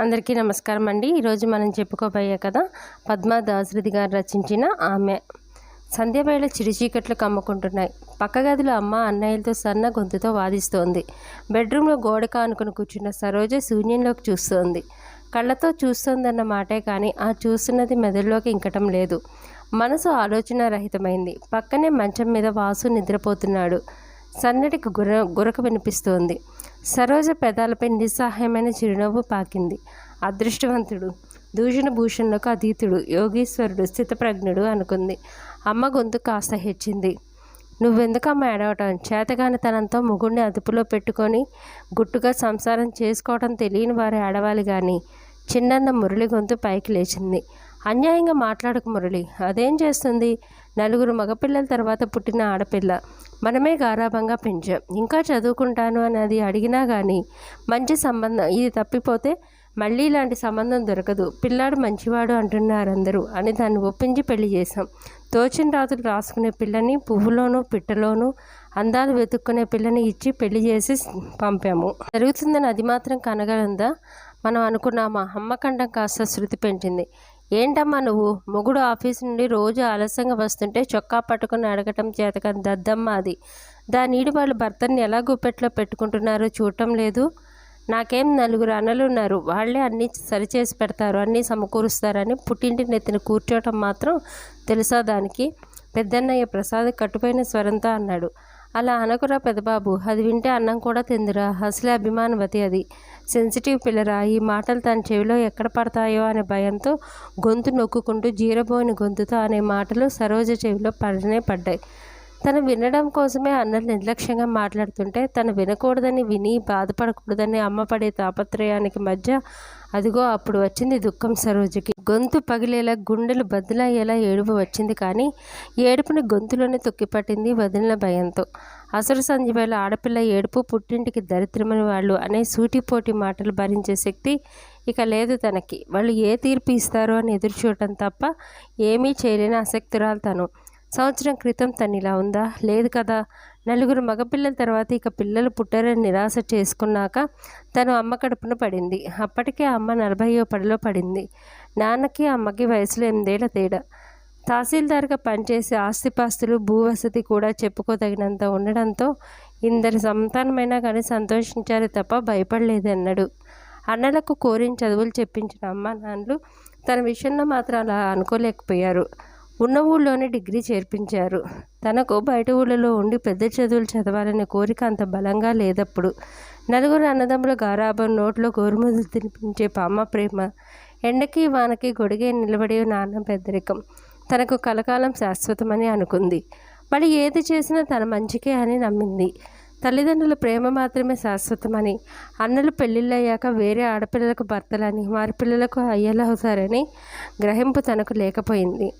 అందరికీ నమస్కారం అండి. ఈరోజు మనం చెప్పుకోబోయే కథ పద్మా దాశరథి గారు రచించిన ఆమె. సంధ్యవేళ చిరుచీకట్లు కమ్ముకుంటున్నాయి. పక్క గదిలో అమ్మ అన్నయ్యలతో సన్న గొంతుతో వాదిస్తోంది. బెడ్రూమ్లో గోడ కానుకొని కూర్చున్న సరోజ శూన్యంలోకి చూస్తోంది. కళ్ళతో చూస్తోందన్న మాటే కానీ ఆ చూస్తున్నది మెదడులోకి ఇంకటం లేదు. మనసు ఆలోచన రహితమైంది పక్కనే మంచం మీద వాసు నిద్రపోతున్నాడు. సన్నటికి గుర గురక వినిపిస్తోంది. సరోజ పెదాలపై నిస్సహాయమైన చిరునవ్వు పాకింది. అదృష్టవంతుడు దూషణ భూషణలకు అతీతుడు యోగీశ్వరుడు స్థితప్రజ్ఞుడు అనుకుంది. అమ్మ గొంతు కాస్త హెచ్చింది. నువ్వెందుకమ్మ ఏడవటం? చేతగాని తనంతో ముగుడిని అదుపులో పెట్టుకొని గుట్టుగా సంసారం చేసుకోవటం తెలియని వారు ఏడవాలి కానీ చిన్నన్న మురళి గొంతు పైకి లేచింది. అన్యాయంగా మాట్లాడకు మురళి. అదేం చేస్తుంది? నలుగురు మగపిల్లల తర్వాత పుట్టిన ఆడపిల్ల. మనమే గారాభంగా పెంచాం. ఇంకా చదువుకుంటాను అని అది అడిగినా కానీ మంచి సంబంధం ఇది తప్పిపోతే మళ్ళీ ఇలాంటి సంబంధం దొరకదు. పిల్లాడు మంచివాడు అంటున్నారు అందరూ అని దాన్ని ఒప్పించి పెళ్ళి చేశాం. తోచిన రాత్రులు రాసుకునే పిల్లని పువ్వులోనూ పిట్టలోనూ అందాలు వెతుక్కునే పిల్లని ఇచ్చి పెళ్ళి చేసి పంపాము. జరుగుతుందని అది మాత్రం కనగలందా? మనం అనుకున్నామా? అమ్మకండం కాస్త శృతి పెంచింది. ఏంటమ్మా నువ్వు? మొగుడు ఆఫీస్ నుండి రోజు ఆలస్యంగా వస్తుంటే చొక్కా పట్టుకుని అడగటం చేతకని దద్దమ్మ అది. దానీడి వాళ్ళు భర్తని ఎలా గుప్పెట్లో పెట్టుకుంటున్నారో చూడటం లేదు. నాకేం నలుగురు అన్నలు ఉన్నారు. వాళ్ళే అన్నీ సరిచేసి పెడతారు అన్నీ సమకూరుస్తారని పుట్టింటి నెత్తిన కూర్చోవటం మాత్రం తెలుసా దానికి? పెద్దన్నయ్య ప్రసాద్ కట్టుపోయిన స్వరంతో అన్నాడు. అలా అనకురా పెదబాబు అది వింటే అన్నం కూడా తిందిరా. అసలే అభిమానవతి అది సెన్సిటివ్ పిల్లరా ఈ మాటలు తన చెవిలో ఎక్కడ పడతాయో అనే భయంతో గొంతు నొక్కుకుంటూ జీరబోయిన గొంతుతో అనే మాటలు సరోజ చెవిలో పడనే పడ్డాయి. తను వినడం కోసమే అన్నలు నిర్లక్ష్యంగా మాట్లాడుతుంటే తను వినకూడదని విని బాధపడకూడదని అమ్మ పడే తాపత్రయానికి మధ్య అదిగో అప్పుడు వచ్చింది దుఃఖం సరోజకి. గొంతు పగిలేలా గుండెలు బద్దలయ్యేలా ఏడుపు వచ్చింది కానీ ఏడుపుని గొంతులోనే తొక్కిపట్టింది వదిలిన భయంతో. అసలు సంధ్యవేళ ఆడపిల్ల ఏడుపు పుట్టింటికి దరిద్రమని వాళ్ళు అనే సూటిపోటి మాటలు భరించే శక్తి ఇక లేదు తనకి. వాళ్ళు ఏ తీర్పు ఇస్తారో అని ఎదురు చూడటం తప్ప ఏమీ చేయలేని ఆసక్తురాలు తను. సంవత్సరం క్రితం తను ఇలా ఉందా? లేదు కదా. నలుగురు మగపిల్లల తర్వాత ఇక పిల్లలు పుట్టారని నిరాశ చేసుకున్నాక తను అమ్మ కడుపున పడింది. అప్పటికే అమ్మ నలభైయో పడిలో పడింది. నాన్నకి అమ్మకి వయసులో ఎనిమిదేళ్ళ తేడా. తహసీల్దార్గా పనిచేసే ఆస్తిపాస్తులు భూవసతి కూడా చెప్పుకోదగినంత ఉండడంతో ఇందరి సంతానమైనా కానీ సంతోషించారు తప్ప భయపడలేదు అన్నాడు అన్నలకు కోరిన చదువులు చెప్పించిన అమ్మ నాన్నలు తన విషయంలో మాత్రం అలా అనుకోలేకపోయారు. ఉన్న ఊళ్ళోనే డిగ్రీ చేర్పించారు. తనకు బయట ఊళ్ళలో ఉండి పెద్ద చదువులు చదవాలనే కోరిక అంత బలంగా లేదప్పుడు నలుగురు అన్నదమ్ముల గారాబం నోట్లో గోరుముద్దలు తినిపించే పామ ప్రేమ ఎండకి వానకి గొడిగే నిలబడే నాన్న పెద్దరికం. తనకు కలకాలం శాశ్వతమని అనుకుంది. మరి ఏది చేసినా తన మంచికే అని నమ్మింది. తల్లిదండ్రుల ప్రేమ మాత్రమే శాశ్వతమని అన్నలు పెళ్ళిళ్ళయ్యాక వేరే ఆడపిల్లలకు భర్తలని వారి పిల్లలకు అయ్యలవుతారని గ్రహింపు తనకు లేకపోయింది.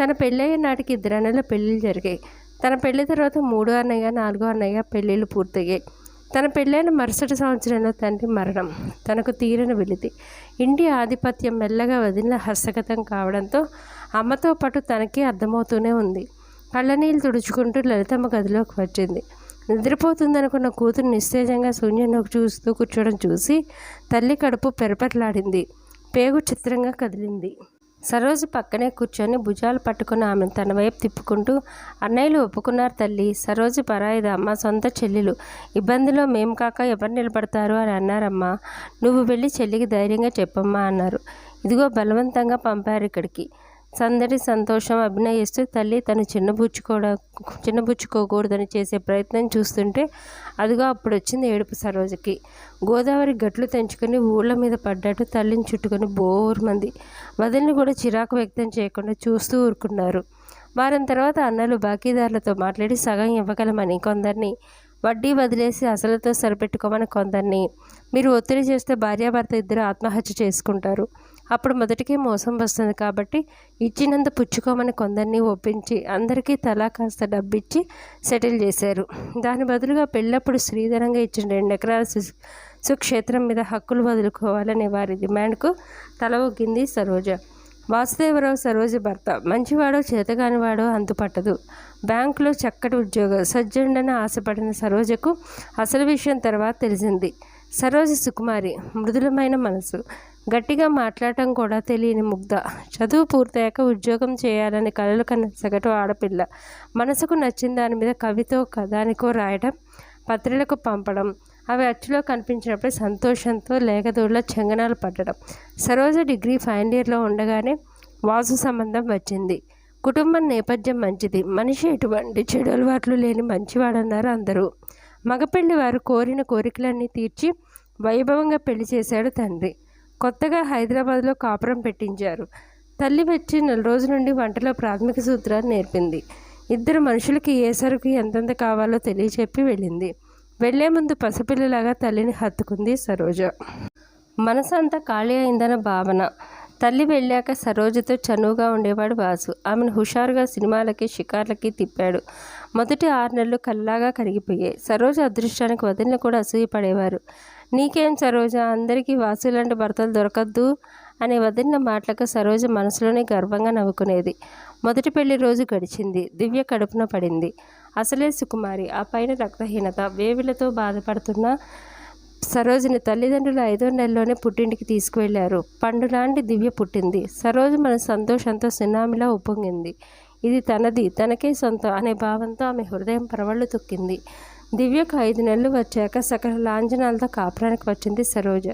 తన పెళ్ళయ్యే నాటికి ఇద్దరు అన్నల పెళ్ళిళ్ళు జరిగాయి. తన పెళ్ళి తర్వాత మూడో అన్నయ్య నాలుగో అన్నయ్య పెళ్ళిళ్ళు పూర్తయ్యాయి. తన పెళ్ళైన మరుసటి సంవత్సరంలో తండ్రి మరణం. తనకు తీరని వెలితి ఇంటి ఆధిపత్యం మెల్లగా వదిలిన హస్తగతం కావడంతో అమ్మతో పాటు తనకి అర్థమవుతూనే ఉంది. కళ్ళనీళ్ళు తుడుచుకుంటూ లలితమ్మ గదిలోకి వచ్చింది. నిద్రపోతుందనుకున్న కూతురు నిస్తేజంగా శూన్యంలోకి చూస్తూ కూర్చోవడం చూసి తల్లి కడుపు పెరపట్లాడింది. పేగు చిత్రంగా కదిలింది. సరోజు పక్కనే కూర్చొని భుజాలు పట్టుకుని ఆమె తన వైపు తిప్పుకుంటూ అన్నయ్యలు ఒప్పుకున్నారు తల్లి. సరోజు పరాయిదమ్మ సొంత చెల్లెలు. ఇబ్బందిలో మేము కాక ఎవరు నిలబడతారు? అని అన్నారమ్మా. నువ్వు వెళ్ళి చెల్లికి ధైర్యంగా చెప్పమ్మా అన్నారు. ఇదిగో బలవంతంగా పంపారు ఇక్కడికి. సందడి సంతోషం అభినయిస్తూ తల్లి తను చిన్నబుచ్చుకోడ చిన్నబుచ్చుకోకూడదని చేసే ప్రయత్నం చూస్తుంటే అదిగో అప్పుడు వచ్చింది ఏడుపు సరోజకి. గోదావరి గట్లు తెంచుకొని ఊళ్ళ మీద పడ్డట్టు తల్లిని చుట్టుకొని బోర్మంది. వదిలిని కూడా చిరాకు వ్యక్తం చేయకుండా చూస్తూ ఊరుకున్నారు. వారం తర్వాత అన్నలు బాకీదారులతో మాట్లాడి సగం ఇవ్వగలమని కొందరిని. వడ్డీ వదిలేసి అసలుతో సరిపెట్టుకోమని కొందరిని. మీరు ఒత్తిడి చేస్తే భార్యాభర్త ఇద్దరు ఆత్మహత్య చేసుకుంటారు. అప్పుడు మొదటికే మోసం వస్తుంది కాబట్టి ఇచ్చినంత పుచ్చుకోమని కొందరిని ఒప్పించి అందరికీ తలా కాస్త డబ్బిచ్చి సెటిల్ చేశారు. దాని బదులుగా పెళ్ళప్పుడు శ్రీధరంగా ఇచ్చిన రెండు ఎకరాల సు- సుక్షేత్రం మీద హక్కులు వదులుకోవాలనే వారి డిమాండ్కు తల ఒగ్గింది సరోజ. వాసుదేవరావు సరోజ భర్త. మంచివాడో చేతగానివాడో అంతుపట్టదు బ్యాంకులో చక్కటి ఉద్యోగం సజ్జండన ఆశపడిన సరోజకు అసలు విషయం తర్వాత తెలిసింది. సరోజ సుకుమారి. మృదులమైన మనసు. గట్టిగా మాట్లాడటం కూడా తెలియని ముగ్ధ. చదువు పూర్తయ్యాక ఉద్యోగం చేయాలని కలలు కన్న సగటు ఆడపిల్ల. మనసుకు నచ్చిన దాని మీద కవితో కథానికో రాయడం పత్రికలకు పంపడం అవి అచ్చులో కనిపించినప్పుడు సంతోషంతో లేఖదూడలో చెంగనాలు పట్టడం. సరోజ డిగ్రీ ఫైనల్ ఇయర్లో ఉండగానే వాసు సంబంధం వచ్చింది. కుటుంబం నేపథ్యం మంచిది. మనిషి ఎటువంటి చెడు అలవాట్లు లేని మంచివాడన్నారు అందరూ. మగపెళ్ళి వారు కోరిన కోరికలన్నీ తీర్చి వైభవంగా పెళ్ళి చేశాడు తండ్రి. కొత్తగా హైదరాబాద్లో కాపురం పెట్టించారు. తల్లి వచ్చి నెల రోజుల నుండి వంటలో ప్రాథమిక సూత్రాలు నేర్పింది. ఇద్దరు మనుషులకి ఏ సరుకు ఎంతెంత కావాలో తెలియచెప్పి వెళ్ళింది. వెళ్ళే ముందు పసిపిల్లలాగా తల్లిని హత్తుకుంది సరోజ. మనసు అంతా ఖాళీ అయిందన్న భావన. తల్లి వెళ్ళాక సరోజతో చనువుగా ఉండేవాడు వాసు. ఆమెను హుషారుగా సినిమాలకి షికార్లకి తిప్పాడు. మొదటి ఆరు నెలలు కల్లాగా కరిగిపోయాయి. సరోజ అదృష్టానికి వదిలిన కూడా అసూయపడేవారు. నీకేం సరోజ? అందరికీ వాసు లాంటి భర్తలు దొరకద్దు అనే వదిలిన మాటలకు సరోజ మనసులోనే గర్వంగా నవ్వుకునేది. మొదటి పెళ్ళి రోజు గడిచింది. దివ్య కడుపున పడింది. అసలే సుకుమారి ఆ పైన రక్తహీనత వేవిలతో బాధపడుతున్న సరోజని తల్లిదండ్రులు ఐదో నెలలోనే పుట్టింటికి తీసుకువెళ్ళారు. పండులాంటి దివ్య పుట్టింది. సరోజ మన సంతోషంతో సునామిలా ఉప్పొంగింది. ఇది తనది తనకే సొంతం అనే భావంతో ఆమె హృదయం పరవళ్ళు తొక్కింది. దివ్యకు ఐదు నెలలు వచ్చాక సకల లాంఛనాలతో కాపురానికి వచ్చింది సరోజ.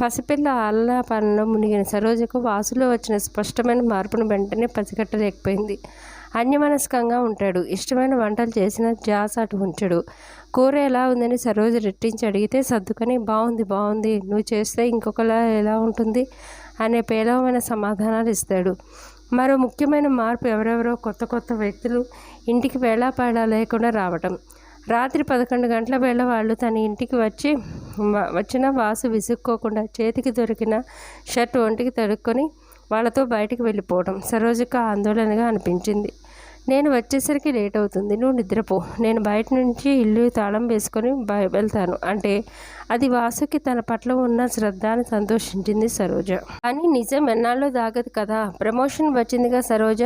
పసిపిల్ల ఆలనాపాలనలో మునిగిన సరోజకు వాసులో వచ్చిన స్పష్టమైన మార్పును వెంటనే పసిగట్టలేకపోయింది. అన్యమనస్కంగా ఉంటాడు. ఇష్టమైన వంటలు చేసిన జాస్ అటు ఉంచడు. కూర ఎలా ఉందని సరోజ రెట్టించి అడిగితే సర్దుకొని బాగుంది బాగుంది నువ్వు చేస్తే ఇంకొకలా ఎలా ఉంటుంది? అనే పేలవమైన సమాధానాలు ఇస్తాడు. మరో ముఖ్యమైన మార్పు ఎవరెవరో కొత్త కొత్త వ్యక్తులు ఇంటికి వేళాపాడా లేకుండా రావటం. రాత్రి పదకొండు గంటల వేళ వాళ్ళు తన ఇంటికి వచ్చి వచ్చిన వాసు విసుక్కోకుండా చేతికి దొరికిన షర్ట్ ఒంటికి తడుక్కొని వాళ్ళతో బయటికి వెళ్ళిపోవడం సరోజకు ఆందోళనగా అనిపించింది. నేను వచ్చేసరికి లేట్ అవుతుంది. నువ్వు నిద్రపో. నేను బయట నుంచి ఇల్లు తాళం వేసుకొని బయ వెళ్తాను. అంటే అది వాసుకి తన పట్ల ఉన్న శ్రద్ధని సంతోషించింది సరోజ. కానీ నిజం ఎన్నాళ్ళు దాగదు కదా. ప్రమోషన్ వచ్చిందిగా సరోజ.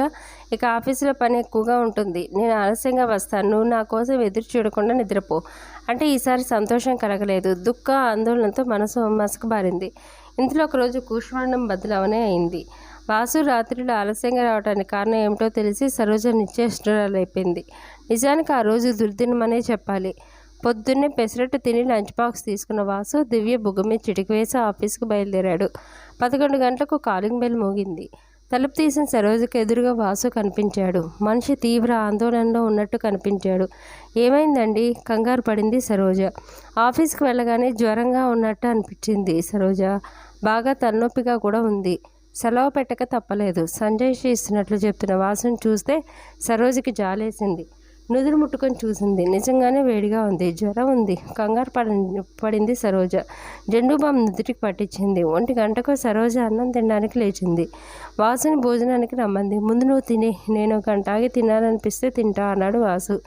ఇక ఆఫీసులో పని ఎక్కువగా ఉంటుంది. నేను ఆలస్యంగా వస్తాను. నువ్వు నా కోసం ఎదురు చూడకుండా నిద్రపో. అంటే ఈసారి సంతోషం కలగలేదు. దుఃఖ ఆందోళనతో మనసు మసకబారింది ఇంతలో ఒకరోజు కూష్మాండం బదులవనే అయింది. వాసు రాత్రిలో ఆలస్యంగా రావడానికి కారణం ఏమిటో తెలిసి సరోజ నిశ్చేష్టురాలైపోయింది. నిజానికి ఆ రోజు దుర్దినమనే చెప్పాలి. పొద్దున్నే పెసరట్టు తిని లంచ్ బాక్స్ తీసుకున్న వాసు దివ్య బుగ్గమే మీద చిటికి వేసి ఆఫీస్కి బయలుదేరాడు. పదకొండు గంటలకు కాలింగ్ బెల్ మోగింది. తలుపు తీసిన సరోజకు ఎదురుగా వాసు కనిపించాడు. మనిషి తీవ్ర ఆందోళనలో ఉన్నట్టు కనిపించాడు. ఏమైందండి? కంగారు పడింది సరోజ. ఆఫీస్కి వెళ్ళగానే జ్వరంగా ఉన్నట్టు అనిపించింది సరోజ. బాగా తలనొప్పిగా కూడా ఉంది. సెలవు పెట్టక తప్పలేదు. సంజయ్ ఇస్తున్నట్లు చెప్తున్న వాసుని చూస్తే సరోజకి జాలేసింది. నుదురు ముట్టుకొని చూసింది. నిజంగానే వేడిగా ఉంది. జ్వరం ఉంది. కంగారు పడి పడింది సరోజ. జెండు నుదుటికి పట్టించింది. ఒంటి గంటకు సరోజ అన్నం తినడానికి లేచింది. వాసుని భోజనానికి రమ్మంది. ముందు నువ్వు తిని. నేను ఒక గంట ఆగి తినాలనిపిస్తే తింటా అన్నాడు వాసు.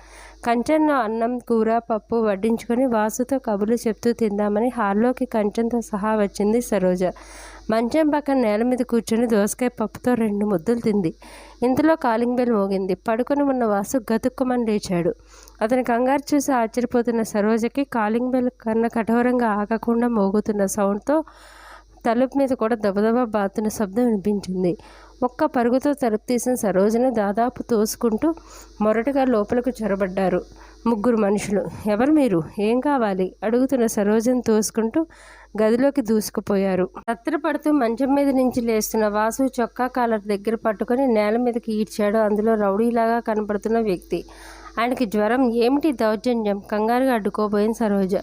కంచెన్న అన్నం కూర పప్పు వడ్డించుకొని వాసుతో కబుర్లు చెప్తూ తిందామని హాల్లోకి కంచెంతో సహా వచ్చింది సరోజ. మంచం పక్కన నేల మీద కూర్చొని దోసకాయ పప్పుతో రెండు ముద్దలు తింది. ఇంతలో కాలింగ్ బెల్ మోగింది. పడుకొని ఉన్న వాసు గతుక్కుమని లేచాడు. అతని కంగారు చూసి ఆశ్చర్యపోతున్న సరోజకి కాలింగ్ బెల్ కన్నా కఠోరంగా ఆగకుండా మోగుతున్న సౌండ్తో తలుపు మీద కూడా దబదబా బాతున్న శబ్దం వినిపించింది. ఒక్క పరుగుతో తలుపు తీసిన సరోజని దాదాపు తోసుకుంటూ మొరటుగా లోపలకు చొరబడ్డారు ముగ్గురు మనుషులు. ఎవరు మీరు? ఏం కావాలి? అడుగుతున్న సరోజని తోసుకుంటూ గదిలోకి దూసుకుపోయారు. పడుతూ మంచం మీద నుంచి లేస్తున్న వాసు చొక్కా కాలర్ దగ్గర పట్టుకొని నేల మీదకి ఈడ్చాడు. అందులో రౌడీలాగా కనపడుతున్న వ్యక్తి. ఆయనకి జ్వరం? ఏమిటి దౌర్జన్యం? కంగారుగా అడ్డుకోబోయింది సరోజ.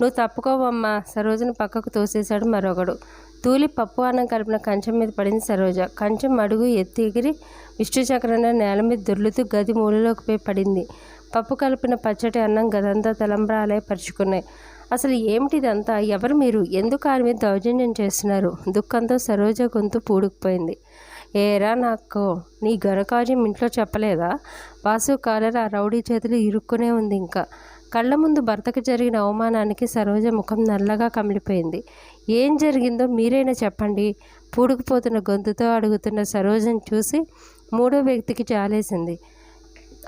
నువ్వు తప్పుకోవమ్మా సరోజను పక్కకు తోసేశాడు మరొకడు. తూలి పప్పు అన్నం కలిపిన కంచం మీద పడింది సరోజ. కంచం అడుగు ఎత్తి ఎగిరి విష్ణు చక్రంలో నేల మీద దొర్లుతూ గది మూలలోకి పోయి పడింది. పప్పు కలిపిన పచ్చటి అన్నం గదంతా తలంబ్రాలే పరుచుకున్నాయి. అసలు ఏమిటి ఇదంతా? ఎవరు మీరు? ఎందుకు ఆమె మీద దౌర్జన్యం చేస్తున్నారు? దుఃఖంతో సరోజ గొంతు పూడుకుపోయింది. ఏరా నాకు? నీ ఘనకార్యం ఇంట్లో చెప్పలేదా? వాసు కాలర్ ఆ రౌడీ చేతులు ఇరుక్కునే ఉంది ఇంకా. కళ్ళ ముందు భర్తకు జరిగిన అవమానానికి సరోజ ముఖం నల్లగా కమిలిపోయింది. ఏం జరిగిందో మీరైనా చెప్పండి. పూడుకుపోతున్న గొంతుతో అడుగుతున్న సరోజను చూసి మూడో వ్యక్తికి జాలేసింది.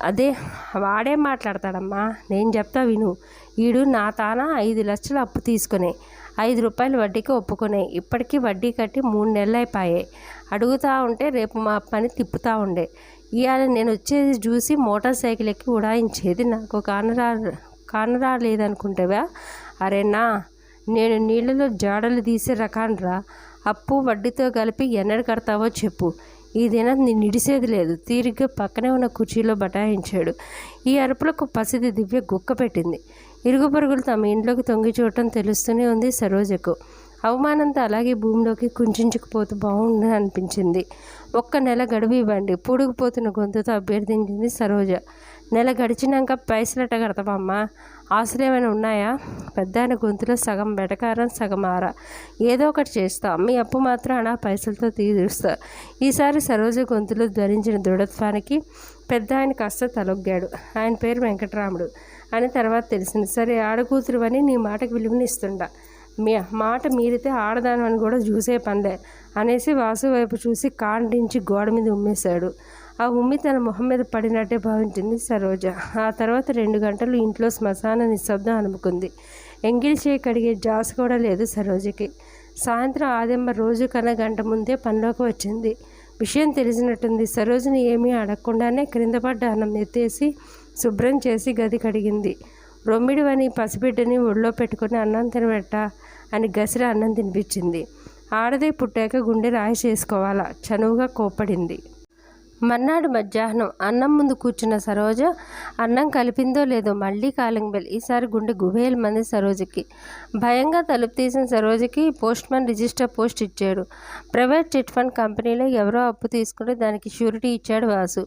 అదే వాడే మాట్లాడతాడమ్మా. నేను చెప్తా విను. ఈడు నా తాన? ఐదు లక్షలు అప్పు తీసుకుని. ఐదు రూపాయలు వడ్డీకి ఒప్పుకున్నాయి. ఇప్పటికీ వడ్డీ కట్టి మూడు నెలలు అయిపోయాయి అడుగుతా ఉంటే రేపు మా పని తిప్పుతూ ఉండే. ఇవాళ నేను వచ్చేది చూసి మోటార్ సైకిల్ ఎక్కి ఉడాయించేది నాకు కానరా కానరా లేదనుకుంటావా? అరే నా నేను నీళ్ళలో జాడలు తీసే రకానరా. అప్పు వడ్డీతో కలిపి ఎన్నడు కడతావో చెప్పు. ఈ దినం నేను నిడిసేది లేదు. తీరిగ్గా పక్కనే ఉన్న కుర్చీలో బటాయించాడు ఈ అరుపులకు పసిది దివ్య గుక్క పెట్టింది. ఇరుగు పొరుగులు తమ ఇంట్లోకి తొంగి చూడటం తెలుస్తూనే ఉంది సరోజకు. అవమానంతో అలాగే భూమిలోకి కుంచుకుపోతూ బాగుంది అనిపించింది. ఒక్క నెల గడువు ఇవ్వండి పూడుకుపోతున్న గొంతుతో అభ్యర్థించింది సరోజ. నెల గడిచినాక పైసలట కడతామమ్మా ఆశలు ఏమైనా ఉన్నాయా? పెద్ద ఆయన గొంతులో సగం బెటకారం సగం ఆర. ఏదో ఒకటి చేస్తా మీ అప్పు మాత్రం అనా పైసలతో తీరుస్తా. ఈసారి సరోజ గొంతులో ధరించిన దృఢత్వానికి పెద్ద ఆయన కాస్త తలొగ్గాడు. ఆయన పేరు వెంకటరాముడు. అని తర్వాత తెలిసింది. సరే ఆడకూతురు అని నీ మాటకు విలువనిస్తుండ. మీ మాట మీరితే ఆడదాను అని కూడా చూసే పనిలే అనేసి వాసు వైపు చూసి కాండించి గోడ మీద ఉమ్మేశాడు. ఆ ఉమ్మి తన మొహం మీద పడినట్టే భావించింది సరోజ. ఆ తర్వాత రెండు గంటలు ఇంట్లో శ్మశాన నిశ్శబ్దం అనుకుంది ఎంగిలి చేయి కడిగే జాస్ కూడా లేదు సరోజకి. సాయంత్రం ఆదెమ్మ రోజు కన్నా గంట ముందే పనిలోకి వచ్చింది. విషయం తెలిసినట్టుంది. సరోజని ఏమీ అడగకుండానే క్రింద పడ్డ అన్నం ఎత్తేసి శుభ్రం చేసి గది కడిగింది. రొమ్మిడివని పసిబిడ్డని ఒళ్ళో పెట్టుకుని అన్నం తినబెట్ట అని గసిర అన్నం తినిపించింది. ఆడదే పుట్టాక గుండె రాయి చేసుకోవాలా? చనువుగా కోప్పడింది. మర్నాడు మధ్యాహ్నం అన్నం ముందు కూర్చున్న సరోజ అన్నం కలిపిందో లేదో మళ్ళీ కాలింగ్ బెల్. ఈసారి గుండె గుబేలు మంది సరోజకి. భయంగా తలుపు తీసిన సరోజకి పోస్ట్ మ్యాన్ రిజిస్టర్ పోస్ట్ ఇచ్చాడు. ప్రైవేట్ చిట్ ఫండ్ కంపెనీలో ఎవరో అప్పు తీసుకుని దానికి షూరిటీ ఇచ్చాడు వాసు.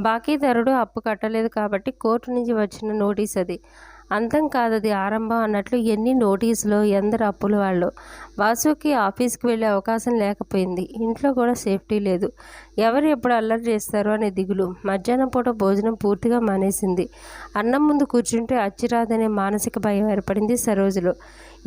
బాకీదారుడు అప్పు కట్టలేదు కాబట్టి కోర్టు నుంచి వచ్చిన నోటీస్ అది. అంతం కాదది ఆరంభం అన్నట్లు ఎన్ని నోటీసులు ఎందరు అప్పుల వాళ్ళు. వాసుకి ఆఫీస్కి వెళ్ళే అవకాశం లేకపోయింది. ఇంట్లో కూడా సేఫ్టీ లేదు. ఎవరు ఎప్పుడు అల్లరి చేస్తారో అనే దిగులు. మధ్యాహ్నం పూట భోజనం పూర్తిగా మానేసింది. అన్నం ముందు కూర్చుంటే అచ్చిరాదనే మానసిక భయం ఏర్పడింది సరోజులో.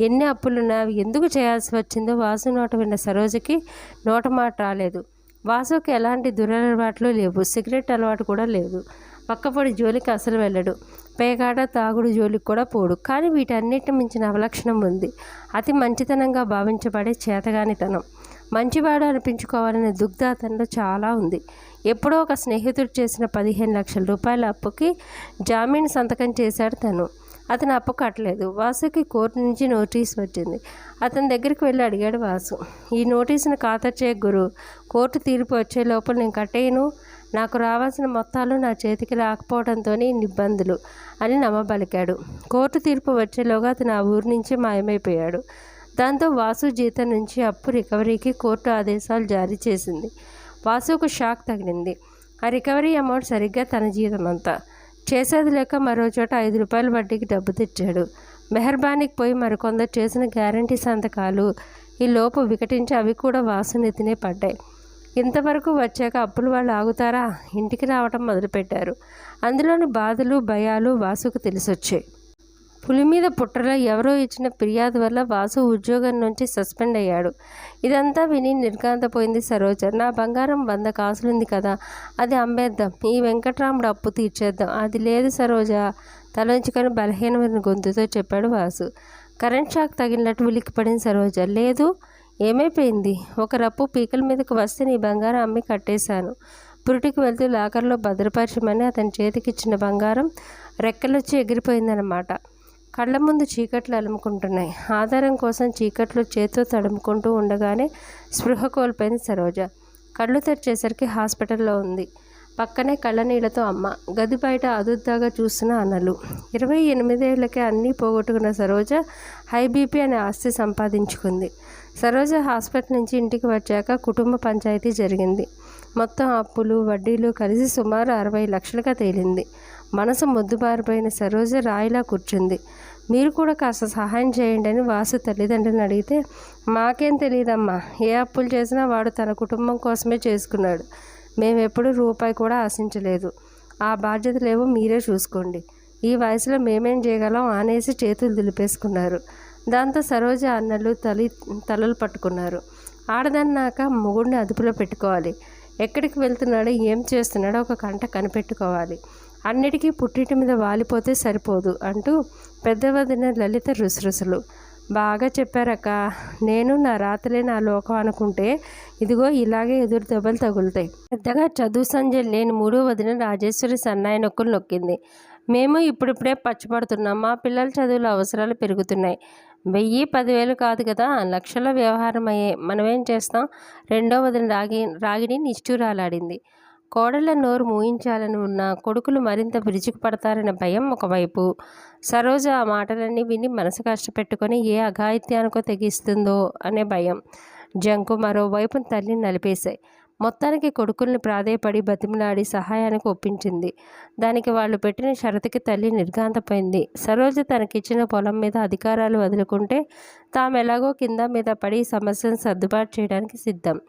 ఎన్ని అప్పులున్నా అవి ఎందుకు చేయాల్సి వచ్చిందో వాసు నోట విన్న సరోజకి నోట మాట రాలేదు. వాసుకి ఎలాంటి దురలవాట్లు లేవు. సిగరెట్ అలవాటు కూడా లేదు. పక్కపొడి జోలికి అసలు వెళ్ళడు. పేకాట తాగుడు జోలికి కూడా పోడు. కానీ వీటన్నిటి మించిన అవలక్షణం ఉంది. అతి మంచితనంగా భావించబడే చేతగానితనం. మంచివాడు అనిపించుకోవాలనే దుగ్ధ అతనిలో చాలా ఉంది. ఎప్పుడో ఒక స్నేహితుడు చేసిన పదిహేను లక్షల రూపాయల అప్పుకి జామీన్ సంతకం చేశాడు తను. అతను అప్పు కట్టలేదు. వాసుకి కోర్టు నుంచి నోటీస్ వచ్చింది. అతని దగ్గరికి వెళ్ళి అడిగాడు వాసు. ఈ నోటీసును ఖాతరు గురు. కోర్టు తీర్పు వచ్చే లోపల నేను కట్టేయను? నాకు రావాల్సిన మొత్తాలు నా చేతికి రాకపోవడంతో ఇబ్బందులు అని నమ్మబలికాడు. కోర్టు తీర్పు వచ్చేలోగా అతను ఆ ఊరి నుంచి మాయమైపోయాడు. దాంతో వాసు జీతం నుంచి అప్పు రికవరీకి కోర్టు ఆదేశాలు జారీ చేసింది. వాసుకు షాక్ తగిలింది. ఆ రికవరీ అమౌంట్ సరిగ్గా తన జీతం అంతా. చేసేది లేక మరో చోట ఐదు రూపాయల వడ్డీకి డబ్బు తెచ్చాడు. మెహర్బానీకి పోయి మరికొందరు చేసిన గ్యారంటీ సంతకాలు ఈ లోపు వికటించి అవి కూడా వాసు నెత్తినే పడ్డాయి. ఇంతవరకు వచ్చాక అప్పులు వాళ్ళు ఆగుతారా? ఇంటికి రావటం మొదలుపెట్టారు. అందులోని బాధలు భయాలు వాసుకు తెలిసొచ్చాయి. పులి మీద పుట్టలో ఎవరో ఇచ్చిన ఫిర్యాదు వల్ల వాసు ఉద్యోగం నుంచి సస్పెండ్ అయ్యాడు. ఇదంతా విని నిర్గాంతపోయింది సరోజ నా బంగారం వంద కాసులుంది కదా అది అమ్మేద్దాం. ఈ వెంకట్రాముడు అప్పు తీర్చేద్దాం. అది లేదు సరోజ తలంచుకొని బలహీనమైన గొంతుతో చెప్పాడు వాసు. కరెంట్ షాక్ తగిలినట్టు ఉలిక్కిపడింది సరోజ లేదు ఏమైపోయింది? ఒక రప్పు పీకల మీదకు వస్తే నీ బంగారం అమ్మి కట్టేశాను. పురిటికి వెళ్తూ లాకర్లో భద్రపరచమని అతని చేతికిచ్చిన బంగారం రెక్కలొచ్చి ఎగిరిపోయిందన్నమాట. కళ్ళ ముందు చీకట్లు అలుముకుంటున్నాయి. ఆధారం కోసం చీకట్లు చేతితో తడుముకుంటూ ఉండగానే స్పృహ కోల్పోయింది సరోజ. కళ్ళు తెరిచేసరికి హాస్పిటల్లో ఉంది. పక్కనే కళ్ళనీళ్ళతో అమ్మ గది బయట అదుద్దాగా చూస్తున్న అన్నలు ఇరవై ఎనిమిదేళ్ళకే అన్నీ పోగొట్టుకున్న సరోజ హై బీపీ అనే ఆస్తి సంపాదించుకుంది. సరోజ హాస్పిటల్ నుంచి ఇంటికి వచ్చాక కుటుంబ పంచాయతీ జరిగింది. మొత్తం అప్పులు వడ్డీలు కలిసి సుమారు అరవై లక్షలుగా తేలింది. మనసు మొద్దుబారిపోయిన సరోజ రాయిలా కూర్చుంది. మీరు కూడా కాస్త సహాయం చేయండి అని వాసు తల్లిదండ్రులను అడిగితే మాకేం తెలియదమ్మా ఏ అప్పులు చేసినా వాడు తన కుటుంబం కోసమే చేసుకున్నాడు. మేము ఎప్పుడు రూపాయి కూడా ఆశించలేదు. ఆ బాధ్యతలేవో మీరే చూసుకోండి. ఈ వయసులో మేమేం చేయగలం? అనేసి చేతులు దులిపేసుకున్నారు. దాంతో సరోజ అన్నలు తలి తలలు పట్టుకున్నారు. ఆడదన్నాక మొగుడిని అదుపులో పెట్టుకోవాలి. ఎక్కడికి వెళ్తున్నాడో? ఏం చేస్తున్నాడో ఒక కంట కనిపెట్టుకోవాలి. అన్నిటికీ పుట్టింటి మీద వాలిపోతే సరిపోదు అంటూ పెద్ద వదిన లలిత రుసరుసలు. బాగా చెప్పారక్క నేను నా రాత్రే నా లోకం అనుకుంటే ఇదిగో ఇలాగే ఎదురు దెబ్బలు తగులుతాయి. పెద్దగా చదువు సంజయ్ లేని మూడో వదిన రాజేశ్వరి సన్నాయి నొక్కులు నొక్కింది. మేము ఇప్పుడిప్పుడే పచ్చబడుతున్నాం మా పిల్లల చదువుల అవసరాలు పెరుగుతున్నాయి. వెయ్యి పదివేలు కాదు కదా లక్షల వ్యవహారం అయ్యే మనమేం చేస్తాం? రెండో వదిన రాగి రాగిని నిష్ఠూరాలాడింది. కోడళ్ళ నోరు మూయించాలని ఉన్న కొడుకులు మరింత విరుచుకు పడతారన్న భయం ఒకవైపు. సరోజ ఆ మాటలన్నీ విని మనసు కష్టపెట్టుకొని ఏ అఘాయిత్యానికో తెగిస్తుందో అనే భయం. జంకు మరోవైపు తల్లిని నలిపేశాయి. మొత్తానికి కొడుకుల్ని ప్రాధేయపడి బతిమలాడి సహాయానికి ఒప్పించింది. దానికి వాళ్ళు పెట్టిన షరతుకి తల్లి నిర్ఘాంతపోయింది. సరోజ తనకిచ్చిన పొలం మీద అధికారాలు వదులుకుంటే తాము ఎలాగో కింద మీద పడి సమస్యను సర్దుబాటు చేయడానికి సిద్ధం.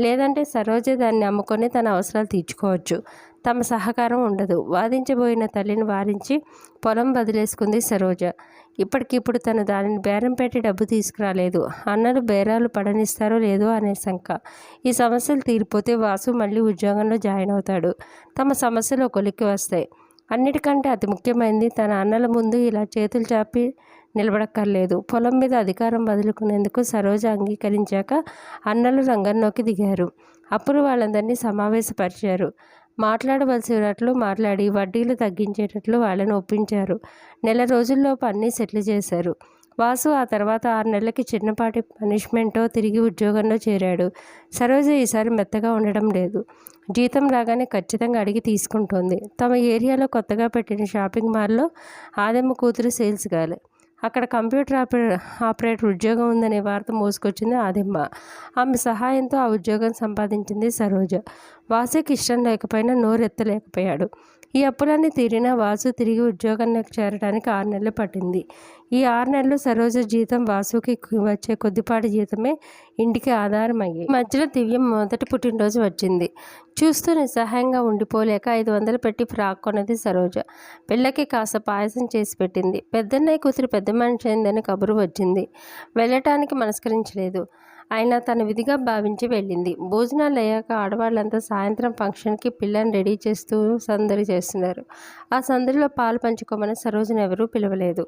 లేదంటే సరోజ దాన్ని అమ్ముకొని తన అవసరాలు తీర్చుకోవచ్చు. తమ సహకారం ఉండదు. వాదించబోయిన తల్లిని వారించి పొలం వదిలేసుకుంది సరోజ. ఇప్పటికిప్పుడు తను దానిని బేరం పెట్టి డబ్బు తీసుకురాలేదు. అన్నలు బేరాలు పడనిస్తారో లేదో అనే శంక. ఈ సమస్యలు తీరిపోతే వాసు మళ్ళీ ఉద్యోగంలో జాయిన్ అవుతాడు. తమ సమస్యలు కొలిక్కి వస్తాయి. అన్నిటికంటే అతి ముఖ్యమైనది తన అన్నల ముందు ఇలా చేతులు చాపి నిలబడక్కర్లేదు. పొలం మీద అధికారం వదులుకునేందుకు సరోజ అంగీకరించాక అన్నలు రంగంలోకి దిగారు. అప్పుడు వాళ్ళందరినీ సమావేశపరిచారు. మాట్లాడవలసినట్లు మాట్లాడి వడ్డీలు తగ్గించేటట్లు వాళ్ళని ఒప్పించారు. నెల రోజుల్లోపు అన్నీ సెటిల్ చేశారు. వాసు ఆ తర్వాత ఆరు నెలలకి చిన్నపాటి పనిష్మెంటో తిరిగి ఉద్యోగంలో చేరాడు. సరోజ ఈసారి మెత్తగా ఉండడం లేదు. జీతం రాగానే ఖచ్చితంగా అడిగి తీసుకుంటోంది. తమ ఏరియాలో కొత్తగా పెట్టిన షాపింగ్ మాల్లో ఆదమ్మ కూతురు సేల్స్ గాలి. అక్కడ కంప్యూటర్ ఆపరే ఆపరేటర్ ఉద్యోగం ఉందనే వార్త మోసుకొచ్చింది ఆదిమ్మ. ఆమె సహాయంతో ఆ ఉద్యోగం సంపాదించింది సరోజ. వాసుకి ఇష్టం లేకపోయినా నోరెత్తలేకపోయాడు. ఈ అప్పులన్నీ తీరిన వాసు తిరిగి ఉద్యోగంలోకి చేరడానికి ఆరు నెలలు పట్టింది. ఈ ఆరు నెలలు సరోజ జీతం వాసుకి వచ్చే కొద్దిపాటి జీతమే ఇంటికి ఆధారం మధ్యలో దివ్యం మొదటి పుట్టినరోజు వచ్చింది. చూస్తూ నిస్సహాయంగా ఉండిపోలేక ఐదు వందలు పెట్టి ఫ్రాక్ కొన్నది సరోజ. పిల్లకి కాస్త పాయసం చేసి పెట్టింది. పెద్దన్నయ్య కూతురు పెద్ద మనిషి అయిందని కబురు వచ్చింది. వెళ్ళటానికి మనస్కరించలేదు. ఆయన తన విధిగా భావించి వెళ్ళింది. భోజనాలు అయ్యాక ఆడవాళ్ళంతా సాయంత్రం ఫంక్షన్కి పిల్లని రెడీ చేస్తూ సందడి చేస్తున్నారు. ఆ సందడిలో పాలు పంచుకోమని సరోజను ఎవరూ పిలవలేదు.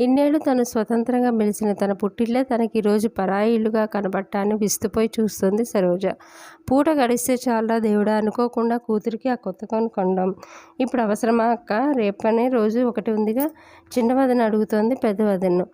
ఇన్నేళ్ళు తను స్వతంత్రంగా మెలిసిన తన పుట్టిల్లే తనకి ఈరోజు పరాయిలుగా కనబట్టాన్ని విస్తుపోయి చూస్తుంది సరోజ. పూట గడిస్తే చాలా దేవుడా అనుకోకుండా కూతురికి ఆ కొత్త కొని కొండం. ఇప్పుడు అవసరమా అక్క రేపనే రోజు ఒకటి ఉందిగా చిన్న వదన అడుగుతోంది పెద్ద వదన్ను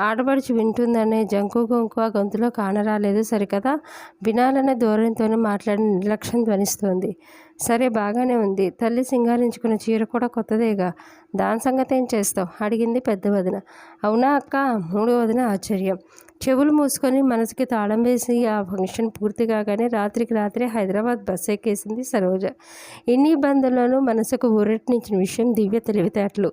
ఆడపడుచు వింటుందనే జంకు గొంకు ఆ గొంతులో కానరాలేదు సరికదా? వినాలనే ధోరణితోనే మాట్లాడిన నిర్లక్ష్యం ధ్వనిస్తోంది. సరే బాగానే ఉంది. తల్లి సింగారించుకున్న చీర కూడా కొత్తదేగా. దాని సంగతి ఏం చేస్తావు? అడిగింది పెద్ద వదిన. అవునా అక్క? మూడో వదిన ఆశ్చర్యం. చెవులు మూసుకొని మనసుకి తాళం వేసి ఆ ఫంక్షన్ పూర్తి కాగానే రాత్రికి రాత్రి హైదరాబాద్ బస్ ఎక్కేసింది సరోజ. ఎన్ని ఇబ్బందుల్లోనూ మనసుకు ఊరటనిచ్చిన విషయం దివ్య తెలివితేటలు.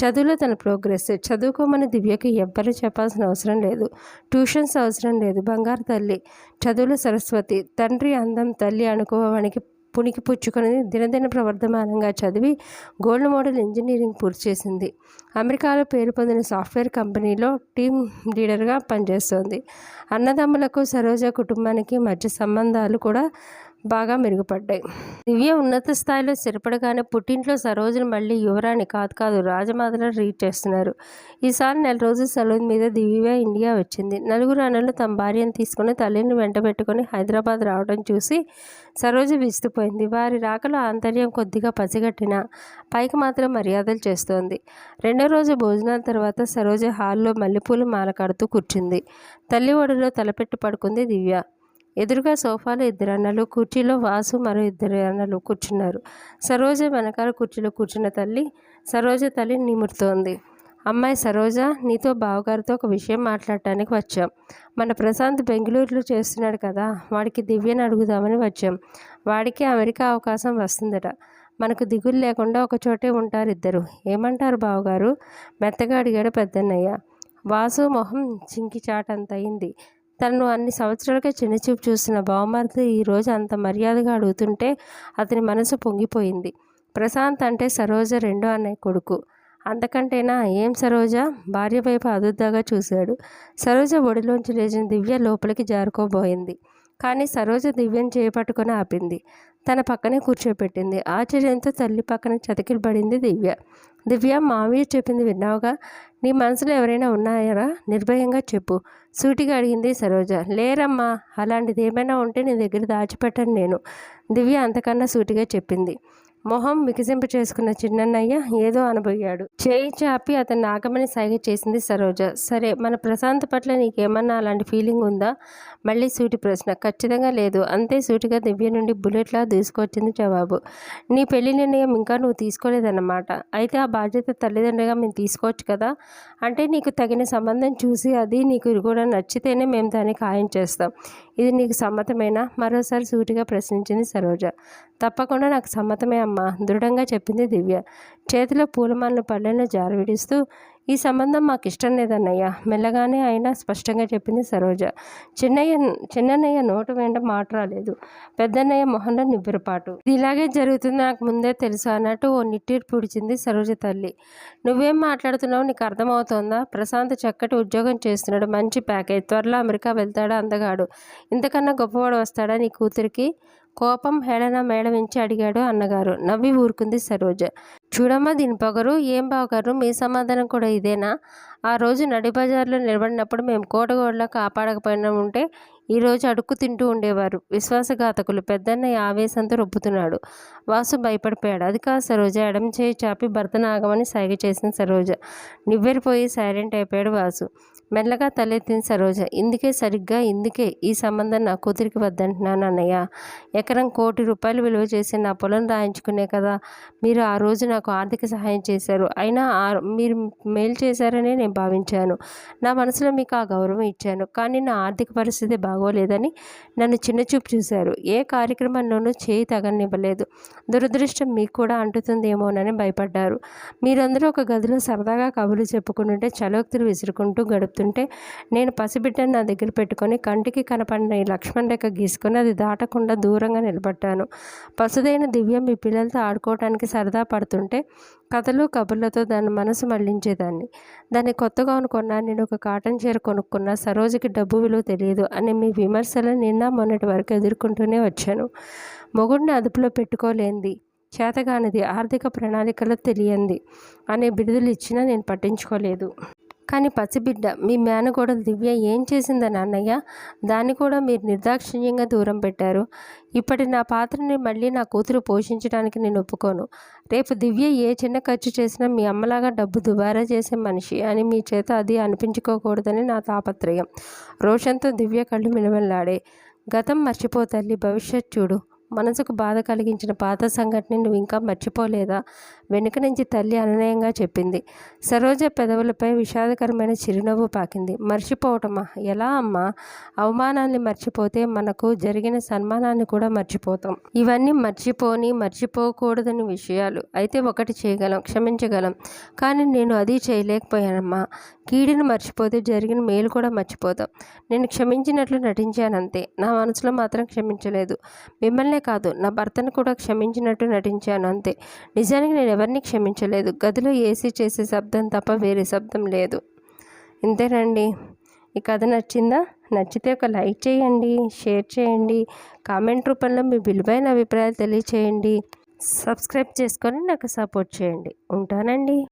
చదువులో తన ప్రోగ్రెస్ చదువుకోమని దివ్యకి ఎవ్వరూ చెప్పాల్సిన అవసరం లేదు. ట్యూషన్స్ అవసరం లేదు. బంగారు తల్లి చదువుల సరస్వతి తండ్రి అందం తల్లి అనుకోవడానికి పుణికి పుచ్చుకొని దినదిన ప్రవర్ధమానంగా చదివి గోల్డ్ మోడల్ ఇంజనీరింగ్ పూర్తి చేసింది. అమెరికాలో పేరు పొందిన సాఫ్ట్వేర్ కంపెనీలో టీమ్ లీడర్గా పనిచేస్తోంది. అన్నదమ్ములకు సరోజ కుటుంబానికి మధ్య సంబంధాలు కూడా బాగా మెరుగుపడ్డాయి. దివ్య ఉన్నత స్థాయిలో స్థిరపడగానే పుట్టింట్లో సరోజను మళ్ళీ యువరాణి కాదు కాదు రాజమాతలో రీడ్ చేస్తున్నారు. ఈసారి నెల రోజుల సెలవు మీద దివ్య ఇండియా వచ్చింది. నలుగురు అన్నలు తమ భార్యను తీసుకుని తల్లిని వెంట పెట్టుకుని హైదరాబాద్ రావడం చూసి సరోజ విస్తుపోయింది. వారి రాకలో ఆంతర్యం కొద్దిగా పసిగట్టిన పైకి మాత్రం మర్యాదలు చేస్తోంది. రెండో రోజు భోజనాల తర్వాత సరోజ హాల్లో మల్లెపూలు మాల కడుతూ కూర్చుంది. తల్లి ఒడిలో తలపెట్టి పడుకుంది దివ్య. ఎదురుగా సోఫాలో ఇద్దరు అన్నలు కుర్చీలో వాసు మరో ఇద్దరు అన్నలు కూర్చున్నారు. సరోజ వెనకాల కుర్చీలో కూర్చున్న తల్లి సరోజ తల్లి నిమురుతోంది. అమ్మాయి సరోజ నీతో బావగారితో ఒక విషయం మాట్లాడటానికి వచ్చాం. మన ప్రశాంత్ బెంగళూరులో చేస్తున్నాడు కదా వాడికి దివ్యను అడుగుదామని వచ్చాం. వాడికి అమెరికా అవకాశం వస్తుందట. మనకు దిగులు లేకుండా ఒక చోటే ఉంటారు ఇద్దరు. ఏమంటారు బావగారు? మెత్తగా అడిగాడు పెద్దన్నయ్య. వాసు మొహం చింకిచాటంత అయింది తనను అన్ని సంవత్సరాలుగా చిన్నచూపు చూసిన బావమరిది ఈరోజు అంత మర్యాదగా అడుగుతుంటే అతని మనసు పొంగిపోయింది. ప్రశాంత్ అంటే సరోజ రెండో అన్నయ్య కొడుకు. అంతకంటేనా? ఏం సరోజ? భార్య వైపు అదుద్దాగా చూశాడు. సరోజ ఒడిలోంచి లేచిన దివ్య లోపలికి జారుకోబోయింది. కానీ సరోజ దివ్యను చేపట్టుకుని ఆపింది. తన పక్కనే కూర్చోపెట్టింది. ఆశ్చర్యంతో తల్లి పక్కన చతికిలబడింది దివ్య. దివ్య మావయ్య చెప్పింది విన్నావుగా? నీ మనసులో ఎవరైనా ఉన్నాయరా? నిర్భయంగా చెప్పు. సూటిగా అడిగింది సరోజ. లేరమ్మా అలాంటిది ఏమైనా ఉంటే నీ దగ్గర దాచిపెట్టను నేను. దివ్య అంతకన్నా సూటిగా చెప్పింది. మొహం వికసింపు చేసుకున్న చిన్నన్నయ్య ఏదో అనబోయాడు. చేయి చాపి అతను నాగమని సైగ చేసింది సరోజ. సరే మన ప్రశాంత్ పట్ల నీకేమన్నా అలాంటి ఫీలింగ్ ఉందా? మళ్ళీ సూటి ప్రశ్న. ఖచ్చితంగా లేదు. అంతే సూటిగా దివ్య నుండి బుల్లెట్లా దూసుకొచ్చింది జవాబు. నీ పెళ్ళి నిర్ణయం ఇంకా నువ్వు తీసుకోలేదన్నమాట. అయితే ఆ బాధ్యత తల్లిదండ్రులుగా మేము తీసుకోవచ్చు కదా? అంటే నీకు తగిన సంబంధం చూసి అది నీకు కూడా నచ్చితేనే మేము దాన్ని ఖాయం చేస్తాం. ఇది నీకు సమ్మతమేనా? మరోసారి సూటిగా ప్రశ్నించింది సరోజ. తప్పకుండా నాకు సమ్మతమే అమ్మ. దృఢంగా చెప్పింది దివ్య. చేతిలో పూలమాలను పళ్ళెంలో జారవిడిస్తూ ఈ సంబంధం మాకు ఇష్టం లేదన్నయ్య. మెల్లగానే అయినా స్పష్టంగా చెప్పింది సరోజ. చిన్నయ్య చిన్నన్నయ్య నోటు వెంట మాట రాలేదు. పెద్దన్నయ్య మొహంలో నిబ్బురపాటు. ఇది ఇలాగే జరుగుతుంది నాకు ముందే తెలుసు అన్నట్టు ఓ నిట్టీరు పుడిచింది సరోజ తల్లి. నువ్వేం మాట్లాడుతున్నావు? నీకు అర్థమవుతోందా? ప్రశాంత్ చక్కటి ఉద్యోగం చేస్తున్నాడు. మంచి ప్యాకేజ్. త్వరలో అమెరికా వెళ్తాడా? అందగాడు. ఇంతకన్నా గొప్పవాడు వస్తాడా నీ కూతురికి? కోపం హేళన మేళవించి అడిగాడు అన్నగారు. నవ్వి ఊరుకుంది సరోజ. చూడమ్మా దీని పొగరు ఏం బాగారు మీ సమాధానం కూడా ఇదేనా? ఆ రోజు నడిబజార్లో నిలబడినప్పుడు మేము కోటగోడలో కాపాడకపోయినా ఉంటే ఈరోజు అడుక్కు తింటూ ఉండేవారు. విశ్వాసఘాతకులు. పెద్దన్నయ్య ఆవేశంతో రొప్పుతున్నాడు. వాసు భయపడిపోయాడు. అది కాదు సరోజ ఎడమ చేయి చాపి భర్త నాగమని సైగ చేసిన సరోజ. నివ్వెరిపోయి సైలెంట్ అయిపోయాడు వాసు. మెల్లగా తలెత్తింది సరోజ. ఇందుకే సరిగ్గా ఇందుకే. ఈ సంబంధం నా కూతురికి వద్దంటున్నాను అన్నయ్య. ఎకరం కోటి రూపాయలు విలువ చేసి నా పొలం రాయించుకునే కదా. మీరు ఆ రోజు నాకు ఆర్థిక సహాయం చేశారు. అయినా మీరు మేలు చేశారనే నేను భావించాను. నా మనసులో మీకు ఆ గౌరవం ఇచ్చాను. కానీ నా ఆర్థిక పరిస్థితి బాగోలేదని నన్ను చిన్నచూపు చూశారు. ఏ కార్యక్రమంలోనూ చేయి తగనివ్వలేదు దురదృష్టం మీకు కూడా అంటుతుందేమోనని భయపడ్డారు. మీరందరూ ఒక గదిలో సరదాగా కబుర్లు చెప్పుకుంటుంటే చలోక్తులు విసురుకుంటూ గడుపుతుంటే నేను పసిబిడ్డను నా దగ్గర పెట్టుకొని కంటికి కనపడిన ఈ లక్ష్మణ్ రేఖ గీసుకొని అది దాటకుండా దూరంగా నిలబడ్డాను. పసుదైన దివ్యం మీ పిల్లలతో ఆడుకోవడానికి సరదా పడుతుంటే కథలు కబుర్లతో దాని మనసు మళ్ళించేదాన్ని. దాన్ని కొత్తగా అనుకున్నా నేను ఒక కాటన్ చీర కొనుక్కున్నా సరోజకి డబ్బు విలువ తెలియదు అని మీ విమర్శలు నిన్న మొన్నటి వరకు ఎదుర్కొంటూనే వచ్చాను. మొగుడిని అదుపులో పెట్టుకోలేంది. చేతగానిది ఆర్థిక ప్రణాళికలు తెలియంది అనే బిరుదులు ఇచ్చినా నేను పట్టించుకోలేదు. కానీ పసిబిడ్డ మీ మేనగోడలు దివ్య ఏం చేసిందని అన్నయ్య దాన్ని కూడా మీరు నిర్దాక్షిణ్యంగా దూరం పెట్టారు. ఇప్పటి నా పాత్రని మళ్ళీ నా కూతురు పోషించడానికి నేను ఒప్పుకోను. రేపు దివ్య ఏ చిన్న ఖర్చు చేసినా మీ అమ్మలాగా డబ్బు దుబారా చేసే మనిషి అని మీ చేత అది అనిపించుకోకూడదని నా తాపత్రయం. రోషన్తో దివ్య కళ్ళు మిలమిల్లాడే గతం మర్చిపో తల్లి భవిష్యత్ చూడు. మనసుకు బాధ కలిగించిన పాత సంఘటన నువ్వు ఇంకా మర్చిపోలేదా? వెనుక నుంచి తల్లి అనునయంగా చెప్పింది. సరోజ పెదవులపై విషాదకరమైన చిరునవ్వు పాకింది. మర్చిపోవటమా? ఎలా అమ్మా? అవమానాన్ని మర్చిపోతే మనకు జరిగిన సన్మానాన్ని కూడా మర్చిపోతాం. ఇవన్నీ మర్చిపోని మర్చిపోకూడదని విషయాలు. అయితే ఒకటి చేయగలం క్షమించగలం. కానీ నేను అది చేయలేకపోయానమ్మా. కీడిని మర్చిపోతే జరిగిన మేలు కూడా మర్చిపోతాం. నేను క్షమించినట్లు నటించానంతే. నా మనసులో మాత్రం క్షమించలేదు. మిమ్మల్నే కాదు నా భర్తను కూడా క్షమించినట్టు నటించాను అంతే. నిజానికి నేను ఎవరిని క్షమించలేదు. గదిలో ఏసీ చేసే శబ్దం తప్ప వేరే శబ్దం లేదు. ఇంతేనండి. ఈ కథ నచ్చిందా? నచ్చితే ఒక లైక్ చేయండి షేర్ చేయండి కామెంట్ రూపంలో మీ విలువైన అభిప్రాయాలు తెలియచేయండి. సబ్స్క్రైబ్ చేసుకొని నాకు సపోర్ట్ చేయండి. ఉంటానండి.